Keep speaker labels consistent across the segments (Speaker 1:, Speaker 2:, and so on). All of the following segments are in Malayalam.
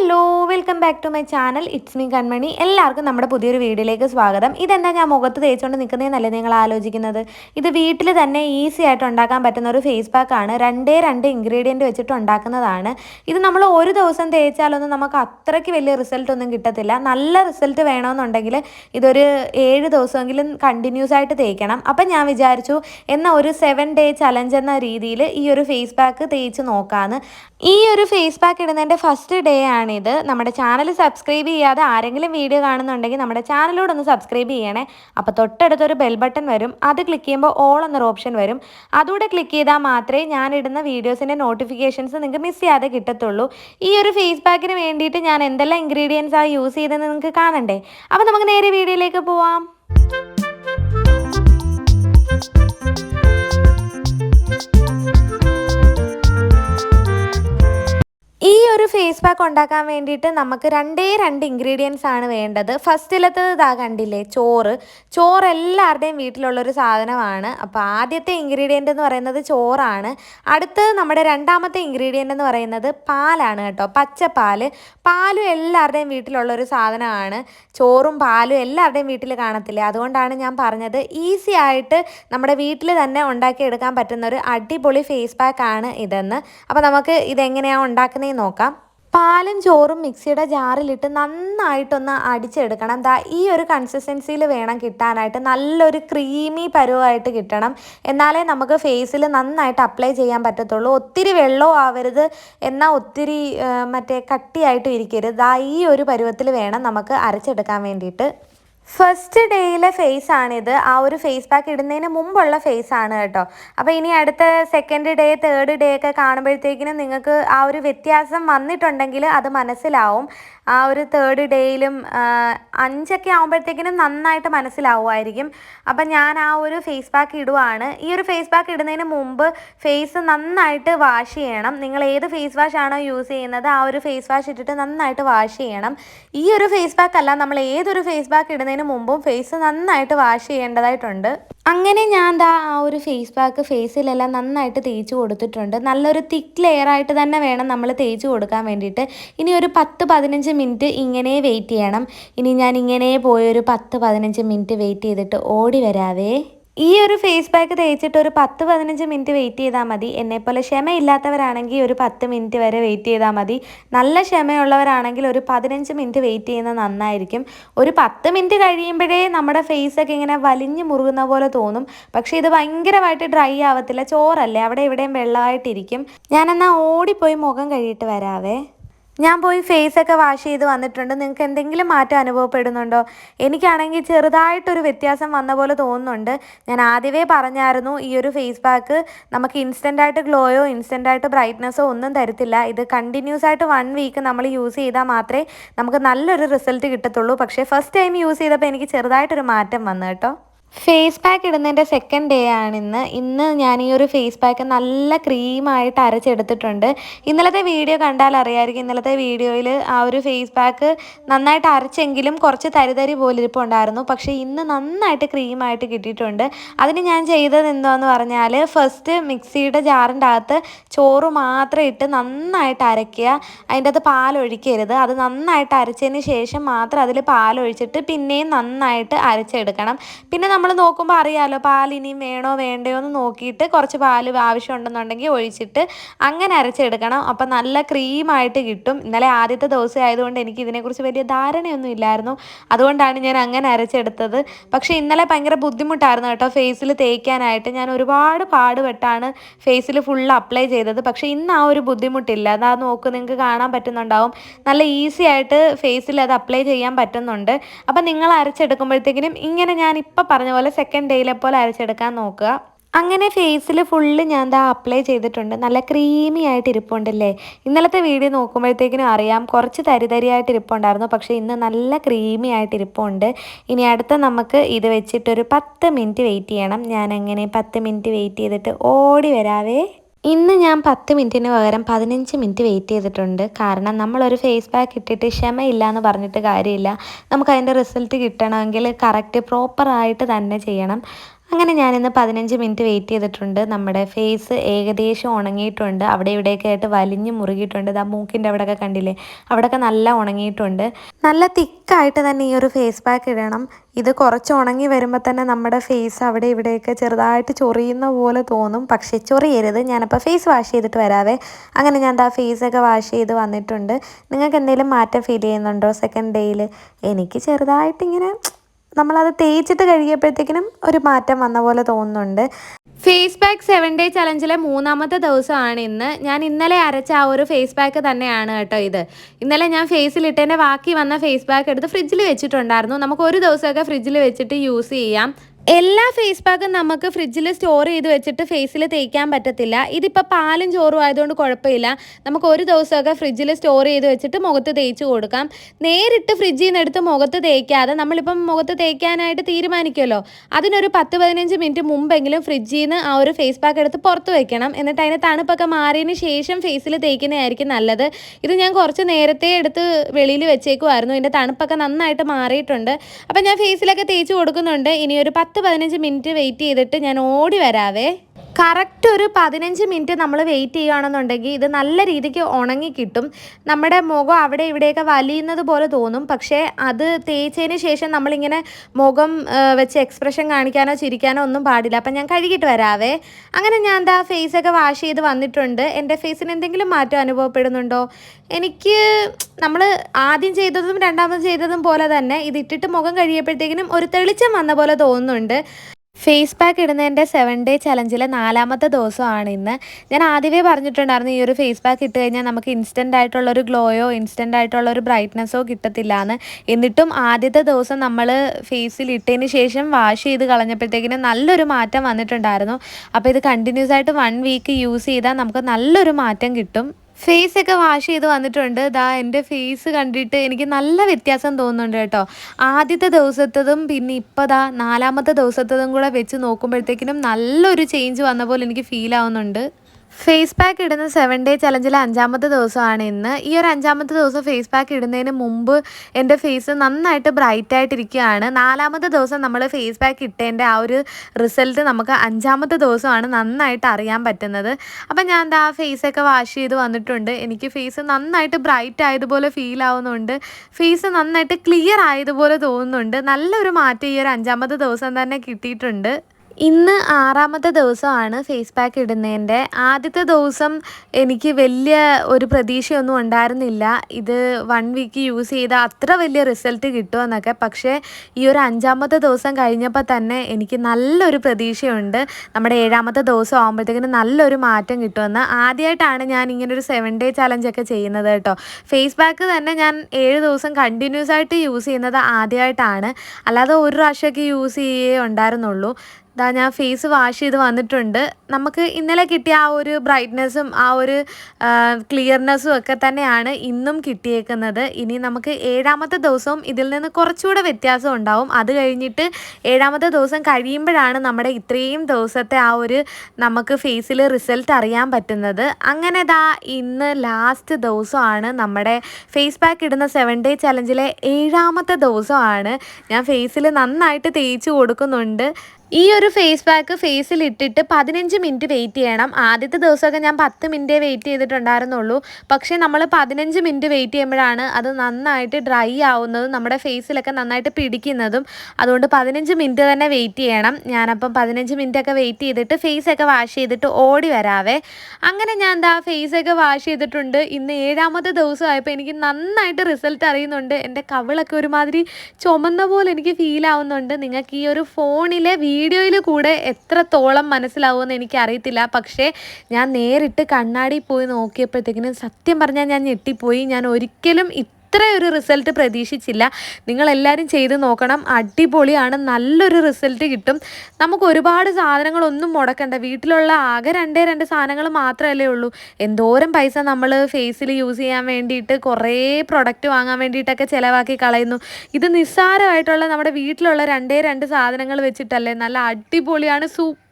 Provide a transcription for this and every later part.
Speaker 1: Hello. Welcome back to my channel. It's me Kanmani. എല്ലാവർക്കും നമ്മുടെ പുതിയൊരു വീഡിയോയിലേക്ക് സ്വാഗതം. ഇതെന്താ ഞാൻ മുഖത്ത് തേച്ചുകൊണ്ട് നിൽക്കുന്നതെന്നല്ലേ നിങ്ങൾ ആലോചിക്കുന്നത്? ഇത് വീട്ടിൽ തന്നെ ഈസി ആയിട്ട് ഉണ്ടാക്കാൻ പറ്റുന്ന ഒരു ഫേസ് പാക്ക് ആണ്. രണ്ടേ രണ്ട് ഇൻഗ്രീഡിയന്റ് വെച്ചിട്ട് ഉണ്ടാക്കുന്നതാണ്. ഇത് നമ്മൾ ഒരു ദിവസം തേച്ചാലൊന്നും നമുക്ക് അത്രയ്ക്ക് വലിയ റിസൾട്ട് ഒന്നും കിട്ടത്തില്ല. നല്ല റിസൾട്ട് വേണമെന്നുണ്ടെങ്കിൽ ഇതൊരു ഏഴ് ദിവസമെങ്കിലും കണ്ടിന്യൂസ് ആയിട്ട് തേക്കണം. അപ്പം ഞാൻ വിചാരിച്ചു എന്നാൽ ഒരു സെവൻ ഡേ ചലഞ്ച് എന്ന രീതിയിൽ ഈ ഒരു ഫേസ് പാക്ക് തേച്ച് നോക്കാമെന്ന് ഈ ഒരു ഫേസ് പാക്ക് ഇടുന്നതിന്റെ ഫസ്റ്റ് ഡേ ആണിത്. നമ്മുടെ ചാനൽ സബ്സ്ക്രൈബ് ചെയ്യാതെ ആരെങ്കിലും വീഡിയോ കാണുന്നുണ്ടെങ്കിൽ നമ്മുടെ ചാനലിലൂടെ ഒന്ന് സബ്സ്ക്രൈബ് ചെയ്യണേ. അപ്പോൾ തൊട്ടടുത്തൊരു ബെൽ ബട്ടൺ വരും. അത് ക്ലിക്ക് ചെയ്യുമ്പോൾ ഓൾ എന്നൊരു ഓപ്ഷൻ വരും. അതുകൂടെ ക്ലിക്ക് ചെയ്താൽ മാത്രമേ ഞാൻ ഇടുന്ന വീഡിയോസിന്റെ നോട്ടിഫിക്കേഷൻസ് നിങ്ങൾക്ക് മിസ് ചെയ്യാതെ കിട്ടത്തുള്ളൂ. ഈ ഒരു ഫേസ് പാക്കിന് വേണ്ടിയിട്ട് ഞാൻ എന്തെല്ലാം ഇൻഗ്രീഡിയൻസ് ആ യൂസ് ചെയ്തതെന്ന് നിങ്ങൾക്ക് കാണണ്ടേ? അപ്പോൾ നമുക്ക് നേരെ വീഡിയോയിലേക്ക് പോവാം. ഫേസ് പാക്ക് ഉണ്ടാക്കാൻ വേണ്ടിയിട്ട് നമുക്ക് രണ്ടേ രണ്ട് ഇൻഗ്രീഡിയൻസ് ആണ് വേണ്ടത്. ഫസ്റ്റിലത്തത് ഇതാ കണ്ടില്ലേ ചോറ്. ചോറ് എല്ലാവരുടെയും വീട്ടിലുള്ളൊരു സാധനമാണ്. അപ്പോൾ ആദ്യത്തെ ഇൻഗ്രീഡിയന്റ് എന്ന് പറയുന്നത് ചോറാണ്. അടുത്ത് നമ്മുടെ രണ്ടാമത്തെ ഇൻഗ്രീഡിയന്റ് എന്ന് പറയുന്നത് പാലാണ് കേട്ടോ പച്ചപ്പാൽ പാലും എല്ലാവരുടെയും വീട്ടിലുള്ളൊരു സാധനമാണ്. ചോറും പാലും എല്ലാവരുടെയും വീട്ടിൽ കാണത്തില്ലേ? അതുകൊണ്ടാണ് ഞാൻ പറഞ്ഞത് ഈസി ആയിട്ട് നമ്മുടെ വീട്ടിൽ തന്നെ ഉണ്ടാക്കിയെടുക്കാൻ പറ്റുന്ന ഒരു അടിപൊളി ഫേസ് പാക്കാണ് ഇതെന്ന്. അപ്പോൾ നമുക്ക് ഇതെങ്ങനെയാണ് ഉണ്ടാക്കുന്നതെന്ന് നോക്കാം. പാലും ചോറും മിക്സിയുടെ ജാറിലിട്ട് നന്നായിട്ടൊന്ന് അടിച്ചെടുക്കണം. ദാ ഈ ഒരു കൺസിസ്റ്റൻസിയിൽ വേണം കിട്ടാനായിട്ട്. നല്ലൊരു ക്രീമി പരുവായിട്ട് കിട്ടണം. എന്നാലേ നമുക്ക് ഫേസിൽ നന്നായിട്ട് അപ്ലൈ ചെയ്യാൻ പറ്റത്തുള്ളൂ. ഒത്തിരി വെള്ളവും ആവരുത് എന്നാൽ ഒത്തിരി മറ്റേ കട്ടിയായിട്ടും ഇരിക്കരുത്. ദാ ഈ ഒരു പരുവത്തിൽ വേണം നമുക്ക് അരച്ചെടുക്കാൻ വേണ്ടിയിട്ട്. ഫസ്റ്റ് ഡേയിലെ ഫേസ് ആണിത്. ആ ഒരു ഫേസ് പാക്ക് ഇടുന്നതിന് മുമ്പുള്ള ഫേസ് ആണ് കേട്ടോ. അപ്പോൾ ഇനി അടുത്ത സെക്കൻഡ് ഡേ തേർഡ് ഡേ ഒക്കെ കാണുമ്പോഴത്തേക്കിനും നിങ്ങൾക്ക് ആ ഒരു വ്യത്യാസം വന്നിട്ടുണ്ടെങ്കിൽ അത് മനസ്സിലാവും. ആ ഒരു തേർഡ് ഡേയിലും അഞ്ചൊക്കെ ആകുമ്പോഴത്തേക്കിനും നന്നായിട്ട് മനസ്സിലാവുമായിരിക്കും. അപ്പം ഞാൻ ആ ഒരു ഫേസ് പാക്ക് ഇടുവാണ്. ഈ ഒരു ഫേസ് പാക്ക് ഇടുന്നതിന് മുമ്പ് ഫേസ് നന്നായിട്ട് വാഷ് ചെയ്യണം. നിങ്ങൾ ഏത് ഫേസ് വാഷ് ആണോ യൂസ് ചെയ്യുന്നത് ആ ഒരു ഫേസ് വാഷ് ഇട്ടിട്ട് നന്നായിട്ട് വാഷ് ചെയ്യണം. ഈ ഒരു ഫേസ് പാക്ക് അല്ല നമ്മൾ ഏതൊരു ഫേസ് പാക്ക് ഇടുന്നതിന് മുമ്പും ഫേസ് നന്നായിട്ട് വാഷ് ചെയ്യേണ്ടതായിട്ടുണ്ട്. അങ്ങനെ ഞാൻ ദാ ആ ഒരു ഫേസ് പാക്ക് ഫേസിലെല്ലാം നന്നായിട്ട് തേച്ച് കൊടുത്തിട്ടുണ്ട്. നല്ലൊരു തിക്ക് ലെയർ ആയിട്ട് തന്നെ വേണം നമ്മൾ തേച്ച് കൊടുക്കാൻ വേണ്ടിയിട്ട്. ഇനി ഒരു പത്ത് പതിനഞ്ച് മിനിറ്റ് ഇങ്ങനെ വെയിറ്റ് ചെയ്യണം. ഇനി ഞാൻ ഇങ്ങനെ പോയൊരു പത്ത് പതിനഞ്ച് മിനിറ്റ് വെയിറ്റ് ചെയ്തിട്ട് ഓടി വരാവേ. ഈ ഒരു ഫേസ് പാക്ക് തേച്ചിട്ട് ഒരു പത്ത് പതിനഞ്ച് മിനിറ്റ് വെയിറ്റ് ചെയ്താൽ മതി. എന്നെപ്പോലെ ക്ഷമയില്ലാത്തവരാണെങ്കിൽ ഒരു പത്ത് മിനിറ്റ് വരെ വെയിറ്റ് ചെയ്താൽ മതി. നല്ല ക്ഷമയുള്ളവരാണെങ്കിൽ ഒരു പതിനഞ്ച് മിനിറ്റ് വെയിറ്റ് ചെയ്യുന്നത് നന്നായിരിക്കും. ഒരു പത്ത് മിനിറ്റ് കഴിയുമ്പോഴേ നമ്മുടെ ഫേസൊക്കെ ഇങ്ങനെ വലിഞ്ഞു മുറുകുന്ന പോലെ തോന്നും. പക്ഷേ ഇത് ഭയങ്കരമായിട്ട് ഡ്രൈ ആവത്തില്ല. ചോറല്ലേ? അവിടെ ഇവിടെയും വെള്ളമായിട്ടിരിക്കും. ഞാനെന്നാൽ ഓടിപ്പോയി മുഖം കഴുകിയിട്ട് വരാവേ? ഞാൻ പോയി ഒക്കെ വാഷ് ചെയ്ത് വന്നിട്ടുണ്ട്. നിങ്ങൾക്ക് എന്തെങ്കിലും മാറ്റം അനുഭവപ്പെടുന്നുണ്ടോ? എനിക്കാണെങ്കിൽ ചെറുതായിട്ടൊരു വ്യത്യാസം വന്ന പോലെ തോന്നുന്നുണ്ട്. ഞാൻ ആദ്യമേ പറഞ്ഞായിരുന്നു ഈ ഒരു ഫേസ് പാക്ക് നമുക്ക് ഇൻസ്റ്റന്റ് ആയിട്ട് ഗ്ലോയോ ഇൻസ്റ്റന്റ് ആയിട്ട് ബ്രൈറ്റ്നസ്സോ ഒന്നും തരത്തില്ല. ഇത് കണ്ടിന്യൂസ് ആയിട്ട് വൺ വീക്ക് നമ്മൾ യൂസ് ചെയ്താൽ മാത്രമേ നമുക്ക് നല്ലൊരു റിസൾട്ട് കിട്ടത്തുള്ളൂ. പക്ഷേ ഫസ്റ്റ് ടൈം യൂസ് ചെയ്തപ്പോൾ എനിക്ക് ചെറുതായിട്ടൊരു മാറ്റം വന്നു കേട്ടോ. ഫേസ് പാക്ക് ഇടുന്നതിന്റെ സെക്കൻഡ് ഡേ ആണ് ഇന്ന്. ഞാൻ ഈ ഒരു ഫേസ് പാക്ക് നല്ല ക്രീമായിട്ട് അരച്ചെടുത്തിട്ടുണ്ട്. ഇന്നലത്തെ വീഡിയോ കണ്ടാൽ അറിയാമായിരിക്കും ഇന്നലത്തെ വീഡിയോയിൽ ആ ഒരു ഫേസ് പാക്ക് നന്നായിട്ട് അരച്ചെങ്കിലും കുറച്ച് തരിതരി പോലെ ഇരിപ്പുണ്ടായിരുന്നു. പക്ഷേ ഇന്ന് നന്നായിട്ട് ക്രീമായിട്ട് കിട്ടിയിട്ടുണ്ട്. അതിന് ഞാൻ ചെയ്തത് എന്താന്ന് പറഞ്ഞാൽ ഫസ്റ്റ് മിക്സിയുടെ ജാറിന്റെ അകത്ത് ചോറ് മാത്രം ഇട്ട് നന്നായിട്ട് അരയ്ക്കുക. അതിന്റെ അകത്ത് പാലൊഴിക്കരുത്. അത് നന്നായിട്ട് അരച്ചതിന് ശേഷം മാത്രം അതിൽ പാലൊഴിച്ചിട്ട് പിന്നെയും നന്നായിട്ട് അരച്ചെടുക്കണം. പിന്നെ നമ്മൾ നോക്കുമ്പോൾ അറിയാമല്ലോ പാൽ ഇനിയും വേണോ വേണ്ടയോ എന്ന് നോക്കിയിട്ട് കുറച്ച് പാൽ ആവശ്യമുണ്ടെന്നുണ്ടെങ്കിൽ ഒഴിച്ചിട്ട് അങ്ങനെ അരച്ചെടുക്കണം. അപ്പം നല്ല ക്രീമായിട്ട് കിട്ടും. ഇന്നലെ ആദ്യത്തെ ദിവസം ആയതുകൊണ്ട് എനിക്ക് ഇതിനെക്കുറിച്ച് വലിയ ധാരണയൊന്നും ഇല്ലായിരുന്നു. അതുകൊണ്ടാണ് ഞാൻ അങ്ങനെ അരച്ചെടുത്തത്. പക്ഷേ ഇന്നലെ ഭയങ്കര ബുദ്ധിമുട്ടായിരുന്നു കേട്ടോ. ഫേസിൽ തേക്കാനായിട്ട് ഞാൻ ഒരുപാട് പാടുപെട്ടാണ് ഫേസിൽ ഫുൾ അപ്ലൈ ചെയ്തത്. പക്ഷേ ഇന്ന് ആ ഒരു ബുദ്ധിമുട്ടില്ല. അതാ നോക്ക് നിങ്ങൾക്ക് കാണാൻ പറ്റുന്നുണ്ടാവും. നല്ല ഈസി ആയിട്ട് ഫേസിൽ അത് അപ്ലൈ ചെയ്യാൻ പറ്റുന്നുണ്ട്. അപ്പം നിങ്ങൾ അരച്ചെടുക്കുമ്പോഴത്തേക്കിനും ഇങ്ങനെ ഞാൻ ഇപ്പം പറഞ്ഞ പോലെ സെക്കൻഡ് ഡേയിലെ പോലെ അരച്ചെടുക്കാൻ നോക്കുക. അങ്ങനെ ഫേസിൽ ഫുള്ള് ഞാൻ ദാ അപ്ലൈ ചെയ്തിട്ടുണ്ട്. നല്ല ക്രീമി ആയിട്ട് ഇരിപ്പുണ്ടല്ലേ? ഇന്നലത്തെ വീഡിയോ നോക്കുമ്പോഴത്തേക്കിനും അറിയാം കുറച്ച് തരിതരിയായിട്ട് ഇരിപ്പുണ്ടായിരുന്നു. പക്ഷേ ഇന്ന് നല്ല ക്രീമി ആയിട്ട് ഇരിപ്പുണ്ട്. ഇനി അടുത്ത നമുക്ക് ഇത് വെച്ചിട്ടൊരു പത്ത് മിനിറ്റ് വെയിറ്റ് ചെയ്യണം. ഞാൻ അങ്ങനെ പത്ത് മിനിറ്റ് വെയിറ്റ് ചെയ്തിട്ട് ഓടി വരാവേ? ഇന്ന് ഞാൻ പത്ത് മിനിറ്റിന് പകരം പതിനഞ്ച് മിനിറ്റ് വെയിറ്റ് ചെയ്തിട്ടുണ്ട്. കാരണം നമ്മളൊരു ഫേസ് പാക്ക് ഇട്ടിട്ട് ക്ഷമയില്ല എന്ന് പറഞ്ഞിട്ട് കാര്യമില്ല. നമുക്ക് അതിന്റെ റിസൾട്ട് കിട്ടണമെങ്കിൽ കറക്റ്റ് പ്രോപ്പറായിട്ട് തന്നെ ചെയ്യണം. അങ്ങനെ ഞാനിന്ന് പതിനഞ്ച് മിനിറ്റ് വെയിറ്റ് ചെയ്തിട്ടുണ്ട്. നമ്മുടെ ഫേസ് ഏകദേശം ഉണങ്ങിയിട്ടുണ്ട്. അവിടെ ഇവിടെയൊക്കെ ആയിട്ട് വലിഞ്ഞ് മുറുകിയിട്ടുണ്ട്. ഇതാ മൂക്കിന്റെ അവിടെയൊക്കെ കണ്ടില്ലേ? അവിടെയൊക്കെ നല്ല ഉണങ്ങിയിട്ടുണ്ട്. നല്ല തിക്കായിട്ട് തന്നെ ഈ ഒരു ഫേസ് പാക്ക് ഇടണം. ഇത് കുറച്ച് ഉണങ്ങി വരുമ്പോൾ തന്നെ നമ്മുടെ ഫേസ് അവിടെ ഇവിടെയൊക്കെ ചെറുതായിട്ട് ചൊറിയുന്ന പോലെ തോന്നും. പക്ഷേ ചൊറിയരുത്. ഞാനപ്പോൾ ഫേസ് വാഷ് ചെയ്തിട്ട് വരാവേ. അങ്ങനെ ഞാൻ എന്താ ഫേസൊക്കെ വാഷ് ചെയ്ത് വന്നിട്ടുണ്ട്. നിങ്ങൾക്ക് എന്തെങ്കിലും മാറ്റം ഫീൽ ചെയ്യുന്നുണ്ടോ സെക്കൻഡ് ഡേയിൽ എനിക്ക് ചെറുതായിട്ടിങ്ങനെ നമ്മളത് തേച്ചിട്ട് കഴുകിയപ്പോഴത്തേക്കിനും ഒരു മാറ്റം വന്ന പോലെ തോന്നുന്നുണ്ട്. ഫേസ് പാക്ക് സെവൻ ഡേ ചലഞ്ചിലെ മൂന്നാമത്തെ ദിവസമാണ് ഇന്ന്. ഞാൻ ഇന്നലെ അരച്ച ആ ഒരു ഫേസ് പാക്ക് തന്നെയാണ് കേട്ടോ ഇത്. ഇന്നലെ ഞാൻ ഫേസിൽ ഇട്ടതിന്റെ ബാക്കി വന്ന ഫേസ് പാക്ക് എടുത്ത് ഫ്രിഡ്ജിൽ വെച്ചിട്ടുണ്ടായിരുന്നു. നമുക്ക് ഒരു ദിവസമൊക്കെ ഫ്രിഡ്ജിൽ വെച്ചിട്ട് യൂസ് ചെയ്യാം. എല്ലാ ഫേസ് പാക്കും നമുക്ക് ഫ്രിഡ്ജിൽ സ്റ്റോർ ചെയ്ത് വെച്ചിട്ട് ഫേസിൽ തേക്കാൻ പറ്റത്തില്ല. ഇതിപ്പോൾ പാലും ചോറും ആയതുകൊണ്ട് കുഴപ്പമില്ല. നമുക്ക് ഒരു ദിവസമൊക്കെ ഫ്രിഡ്ജിൽ സ്റ്റോർ ചെയ്ത് വെച്ചിട്ട് മുഖത്ത് തേച്ച് കൊടുക്കാം. നേരിട്ട് ഫ്രിഡ്ജിൽ നിന്ന് എടുത്ത് മുഖത്ത് തേക്കാതെ നമ്മളിപ്പം മുഖത്ത് തേക്കാനായിട്ട് തീരുമാനിക്കുമല്ലോ അതിനൊരു പത്ത് പതിനഞ്ച് മിനിറ്റ് മുമ്പെങ്കിലും ഫ്രിഡ്ജിൽ നിന്ന് ആ ഒരു ഫേസ് പാക്ക് എടുത്ത് പുറത്ത് വെക്കണം. എന്നിട്ട് അതിന് തണുപ്പൊക്കെ മാറിയതിന് ശേഷം ഫേസിൽ തേക്കുന്നതായിരിക്കും നല്ലത്. ഇത് ഞാൻ കുറച്ച് നേരത്തെ എടുത്ത് വെളിയിൽ വെച്ചേക്കുമായിരുന്നു ഇതിന്റെ തണുപ്പൊക്കെ നന്നായിട്ട് മാറിയിട്ടുണ്ട്. അപ്പം ഞാൻ ഫേസിലൊക്കെ തേച്ച് കൊടുക്കുന്നുണ്ട്. ഇനി ഒരു പത്ത് പത്ത് പതിനഞ്ച് മിനിറ്റ് വെയിറ്റ് ചെയ്തിട്ട് ഞാൻ ഓടി വരാവേ. കറക്റ്റ് ഒരു പതിനഞ്ച് മിനിറ്റ് നമ്മൾ വെയിറ്റ് ചെയ്യുകയാണെന്നുണ്ടെങ്കിൽ ഇത് നല്ല രീതിക്ക് ഉണങ്ങി കിട്ടും. നമ്മുടെ മുഖം അവിടെ ഇവിടെയൊക്കെ വലിയുന്നത് പോലെ തോന്നും. പക്ഷേ അത് തേച്ചതിന് ശേഷം നമ്മളിങ്ങനെ മുഖം വെച്ച് എക്സ്പ്രഷൻ കാണിക്കാനോ ചിരിക്കാനോ ഒന്നും പാടില്ല. അപ്പം ഞാൻ കഴുകിയിട്ട് വരാവേ. അങ്ങനെ ഞാൻ എന്താ ഫേസൊക്കെ വാഷ് ചെയ്ത് വന്നിട്ടുണ്ട്. എന്റെ ഫേസിന് എന്തെങ്കിലും മാറ്റം അനുഭവപ്പെടുന്നുണ്ടോ? എനിക്ക് നമ്മൾ ആദ്യം ചെയ്തതും രണ്ടാമത് ചെയ്തതും പോലെ തന്നെ ഇതിട്ടിട്ട് മുഖം കഴിയപ്പോഴത്തേക്കിനും ഒരു തെളിച്ചം വന്ന പോലെ തോന്നുന്നുണ്ട്. ഫേസ് പാക്ക് ഇടുന്നതിന്റെ സെവൻ ഡേ ചലഞ്ചിലെ നാലാമത്തെ ദിവസമാണ് ഇന്ന്. ഞാൻ ആദ്യമേ പറഞ്ഞിട്ടുണ്ടായിരുന്നു ഈ ഒരു ഫേസ് പാക്ക് ഇട്ട് കഴിഞ്ഞാൽ നമുക്ക് ഇൻസ്റ്റന്റ് ആയിട്ടുള്ളൊരു ഗ്ലോയോ ഇൻസ്റ്റന്റ് ആയിട്ടുള്ളൊരു ബ്രൈറ്റ്നസ്സോ കിട്ടത്തില്ല എന്ന് എന്നിട്ടും ആദ്യത്തെ ദിവസം നമ്മൾ ഫേസിൽ ഇട്ടതിന് ശേഷം വാഷ് ചെയ്ത് കളഞ്ഞപ്പോഴത്തേക്കിനും നല്ലൊരു മാറ്റം വന്നിട്ടുണ്ടായിരുന്നു. അപ്പോൾ ഇത് കണ്ടിന്യൂസ് ആയിട്ട് വൺ വീക്ക് യൂസ് ചെയ്താൽ നമുക്ക് നല്ലൊരു മാറ്റം കിട്ടും. ഫേസ് ഒക്കെ വാഷ് ചെയ്ത് വന്നിട്ടുണ്ട്. ദാ എന്റെ ഫേസ് കണ്ടിട്ട് എനിക്ക് നല്ല വ്യത്യാസം തോന്നുന്നുണ്ട് കേട്ടോ. ആദ്യത്തെ ദിവസത്തതും പിന്നെ ഇപ്പോൾ ദാ നാലാമത്തെ ദിവസത്തതും കൂടെ വെച്ച് നോക്കുമ്പോഴത്തേക്കിനും നല്ലൊരു ചേഞ്ച് വന്ന പോലെ എനിക്ക് ഫീൽ ആവുന്നുണ്ട്. ഫേസ് പാക്ക് ഇടുന്ന സെവൻ ഡേ ചലഞ്ചിലെ അഞ്ചാമത്തെ ദിവസമാണ് ഇന്ന്. ഈ ഒരു അഞ്ചാമത്തെ ദിവസം ഫേസ് പാക്ക് ഇടുന്നതിന് മുമ്പ് എന്റെ ഫേസ് നന്നായിട്ട് ബ്രൈറ്റ് ആയിട്ടിരിക്കുകയാണ്. നാലാമത്തെ ദിവസം നമ്മൾ ഫേസ് പാക്ക് ഇട്ടതിന്റെ ആ ഒരു റിസൾട്ട് നമുക്ക് അഞ്ചാമത്തെ ദിവസമാണ് നന്നായിട്ട് അറിയാൻ പറ്റുന്നത്. അപ്പം ഞാൻ എന്താ ഫേസൊക്കെ വാഷ് ചെയ്ത് വന്നിട്ടുണ്ട്. എനിക്ക് ഫേസ് നന്നായിട്ട് ബ്രൈറ്റ് ആയതുപോലെ ഫീൽ ആവുന്നുണ്ട്. ഫേസ് നന്നായിട്ട് ക്ലിയർ ആയതുപോലെ തോന്നുന്നുണ്ട്. നല്ലൊരു മാറ്റം ഈ ഒരു അഞ്ചാമത്തെ ദിവസം തന്നെ കിട്ടിയിട്ടുണ്ട്. ഇന്ന് ആറാമത്തെ ദിവസമാണ് ഫേസ് പാക്ക് ഇടുന്നതിന്റെ. ആദ്യത്തെ ദിവസം എനിക്ക് വലിയ ഒരു പ്രതീക്ഷയൊന്നും ഉണ്ടായിരുന്നില്ല. ഇത് വൺ വീക്ക് യൂസ് ചെയ്ത അത്ര വലിയ റിസൾട്ട് കിട്ടുമെന്നൊക്കെ. പക്ഷേ ഈ ഒരു അഞ്ചാമത്തെ ദിവസം കഴിഞ്ഞപ്പോൾ തന്നെ എനിക്ക് നല്ലൊരു പ്രതീക്ഷയുണ്ട്. നമ്മുടെ ഏഴാമത്തെ ദിവസം ആകുമ്പോഴത്തേക്കിന് നല്ലൊരു മാറ്റം കിട്ടുമെന്ന്. ആദ്യമായിട്ടാണ് ഞാൻ ഇങ്ങനെ ഒരു സെവൻ ഡേ ചലഞ്ചൊക്കെ ചെയ്യുന്നത് കേട്ടോ. ഫേസ് പാക്ക് തന്നെ ഞാൻ ഏഴ് ദിവസം കണ്ടിന്യൂസ് ആയിട്ട് യൂസ് ചെയ്യുന്നത് ആദ്യമായിട്ടാണ്. അല്ലാതെ ഒരു പ്രാവശ്യമൊക്കെ യൂസ് ചെയ്യേ ഉണ്ടായിരുന്നുള്ളൂ. ഇതാ ഞാൻ ഫേസ് വാഷ് ചെയ്ത് വന്നിട്ടുണ്ട്. നമുക്ക് ഇന്നലെ കിട്ടിയ ആ ഒരു ബ്രൈറ്റ്നെസ്സും ആ ഒരു ക്ലിയർനെസ്സും ഒക്കെ തന്നെയാണ് ഇന്നും കിട്ടിയേക്കുന്നത്. ഇനി നമുക്ക് ഏഴാമത്തെ ദിവസവും ഇതിൽ നിന്ന് കുറച്ചുകൂടെ വ്യത്യാസം ഉണ്ടാവും. അത് കഴിഞ്ഞിട്ട് ഏഴാമത്തെ ദിവസം കഴിയുമ്പോഴാണ് നമ്മുടെ ഇത്രയും ദിവസത്തെ ആ ഒരു നമുക്ക് ഫേസിൽ റിസൾട്ട് അറിയാൻ പറ്റുന്നത്. അങ്ങനെ ദാ ഇന്ന് ലാസ്റ്റ് ദിവസമാണ് നമ്മുടെ ഫേസ് പാക്ക് ഇടുന്ന സെവൻ ഡേ ചലഞ്ചിലെ ഏഴാമത്തെ ദിവസമാണ്. ഞാൻ ഫേസിൽ നന്നായിട്ട് തേച്ച് കൊടുക്കുന്നുണ്ട്. ഈ ഒരു ഫേസ് പാക്ക് ഫേസിൽ ഇട്ടിട്ട് പതിനഞ്ച് മിനിറ്റ് വെയിറ്റ് ചെയ്യണം. ആദ്യത്തെ ദിവസമൊക്കെ ഞാൻ പത്ത് മിനിറ്റേ വെയിറ്റ് ചെയ്തിട്ടുണ്ടായിരുന്നുള്ളൂ. പക്ഷേ നമ്മൾ പതിനഞ്ച് മിനിറ്റ് വെയിറ്റ് ചെയ്യുമ്പോഴാണ് അത് നന്നായിട്ട് ഡ്രൈ ആവുന്നതും നമ്മുടെ ഫേസിലൊക്കെ നന്നായിട്ട് പിടിക്കുന്നതും. അതുകൊണ്ട് പതിനഞ്ച് മിനിറ്റ് തന്നെ വെയിറ്റ് ചെയ്യണം. ഞാനപ്പം പതിനഞ്ച് മിനിറ്റ് ഒക്കെ വെയിറ്റ് ചെയ്തിട്ട് ഫേസൊക്കെ വാഷ് ചെയ്തിട്ട് ഓടി വരാവേ. അങ്ങനെ ഞാൻ എന്താ ഫേസൊക്കെ വാഷ് ചെയ്തിട്ടുണ്ട്. ഇന്ന് ഏഴാമത്തെ ദിവസമായപ്പോൾ എനിക്ക് നന്നായിട്ട് റിസൾട്ട് അറിയുന്നുണ്ട്. എന്റെ കവിളൊക്കെ ഒരുമാതിരി ചുമന്ന പോലെ എനിക്ക് ഫീൽ ആവുന്നുണ്ട്. നിങ്ങൾക്ക് ഈ ഒരു ഫോണിലെ വീഡിയോയിൽ കൂടെ എത്രത്തോളം മനസ്സിലാവുമെന്ന് എനിക്കറിയത്തില്ല. പക്ഷേ ഞാൻ നേരിട്ട് കണ്ണാടി പോയി നോക്കിയപ്പോഴത്തേക്കിനും സത്യം പറഞ്ഞാൽ ഞാൻ ഞെട്ടിപ്പോയി. ഞാൻ ഒരിക്കലും ഇത്രയൊരു റിസൾട്ട് പ്രതീക്ഷിച്ചില്ല. നിങ്ങളെല്ലാവരും ചെയ്ത് നോക്കണം. അടിപൊളിയാണ്. നല്ലൊരു റിസൾട്ട് കിട്ടും. നമുക്ക് ഒരുപാട് സാധനങ്ങളൊന്നും മുടക്കണ്ട. വീട്ടിലുള്ള ആകെ രണ്ടേ രണ്ട് സാധനങ്ങൾ മാത്രമല്ലേ ഉള്ളൂ. എന്തോരം പൈസ നമ്മൾ ഫേസിൽ യൂസ് ചെയ്യാൻ വേണ്ടിയിട്ട് കുറേ പ്രൊഡക്റ്റ് വാങ്ങാൻ വേണ്ടിയിട്ടൊക്കെ ചിലവാക്കി കളയുന്നു. ഇത് നിസ്സാരമായിട്ടുള്ള നമ്മുടെ വീട്ടിലുള്ള രണ്ടേ രണ്ട് സാധനങ്ങൾ വെച്ചിട്ടല്ലേ. നല്ല അടിപൊളിയാണ്.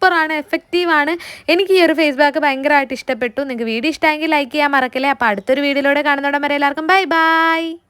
Speaker 1: സൂപ്പറാണ് എഫക്റ്റീവാണ് എനിക്ക് ഈ ഒരു ഫേസ് ഭയങ്കരമായിട്ട് ഇഷ്ടപ്പെട്ടു. നിങ്ങൾക്ക് വീഡിയോ ഇഷ്ടമെങ്കിൽ ലൈക്ക് ചെയ്യാൻ മറക്കില്ലേ. അപ്പോൾ അടുത്തൊരു വീഡിയോയിലൂടെ കാണുന്നോടം വരെ എല്ലാവർക്കും ബൈ ബൈ